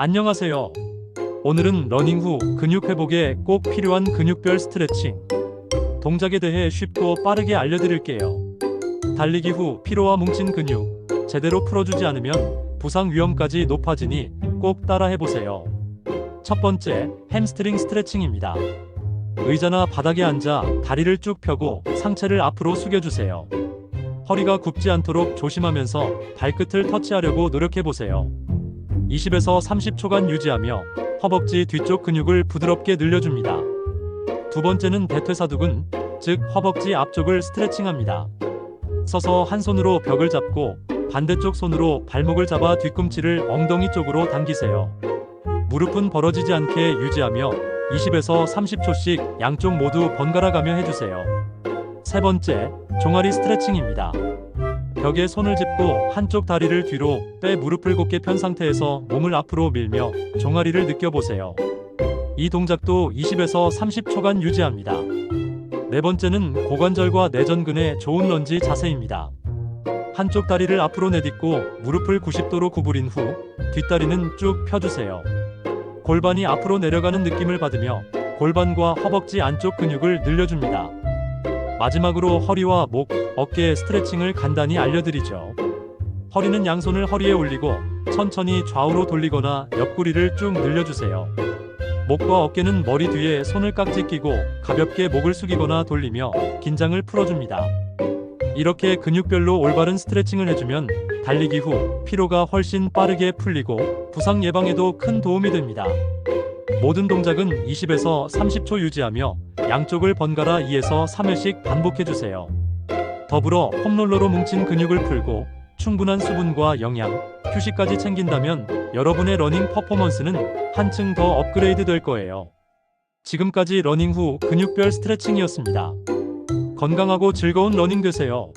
안녕하세요. 오늘은 러닝 후 근육 회복에 꼭 필요한 근육별 스트레칭 동작에 대해 쉽고 빠르게 알려드릴게요. 달리기 후 피로와 뭉친 근육 제대로 풀어주지 않으면 부상 위험까지 높아지니 꼭 따라 해보세요. 첫 번째, 햄스트링 스트레칭입니다. 의자나 바닥에 앉아 다리를 쭉 펴고 상체를 앞으로 숙여주세요. 허리가 굽지 않도록 조심하면서 발끝을 터치하려고 노력해보세요. 20에서 30초간 유지하며 허벅지 뒤쪽 근육을 부드럽게 늘려줍니다. 두 번째는 대퇴사두근, 즉 허벅지 앞쪽을 스트레칭합니다. 서서 한 손으로 벽을 잡고 반대쪽 손으로 발목을 잡아 뒤꿈치를 엉덩이 쪽으로 당기세요. 무릎은 벌어지지 않게 유지하며 20에서 30초씩 양쪽 모두 번갈아 가며 해주세요. 세 번째, 종아리 스트레칭입니다. 벽에 손을 짚고 한쪽 다리를 뒤로 빼 무릎을 곧게 편 상태에서 몸을 앞으로 밀며 종아리를 느껴보세요. 이 동작도 20에서 30초간 유지합니다. 네 번째는 고관절과 내전근의 좋은 런지 자세입니다. 한쪽 다리를 앞으로 내딛고 무릎을 90도로 구부린 후 뒷다리는 쭉 펴주세요. 골반이 앞으로 내려가는 느낌을 받으며 골반과 허벅지 안쪽 근육을 늘려줍니다. 마지막으로 허리와 목, 어깨 스트레칭을 간단히 알려드리죠. 허리는 양손을 허리에 올리고 천천히 좌우로 돌리거나 옆구리를 쭉 늘려주세요. 목과 어깨는 머리 뒤에 손을 깍지 끼고 가볍게 목을 숙이거나 돌리며 긴장을 풀어줍니다. 이렇게 근육별로 올바른 스트레칭을 해주면 달리기 후 피로가 훨씬 빠르게 풀리고 부상 예방에도 큰 도움이 됩니다. 모든 동작은 20에서 30초 유지하며 양쪽을 번갈아 2에서 3회씩 반복해주세요. 더불어 홈롤러로 뭉친 근육을 풀고 충분한 수분과 영양, 휴식까지 챙긴다면 여러분의 러닝 퍼포먼스는 한층 더 업그레이드 될 거예요. 지금까지 러닝 후 근육별 스트레칭이었습니다. 건강하고 즐거운 러닝 되세요.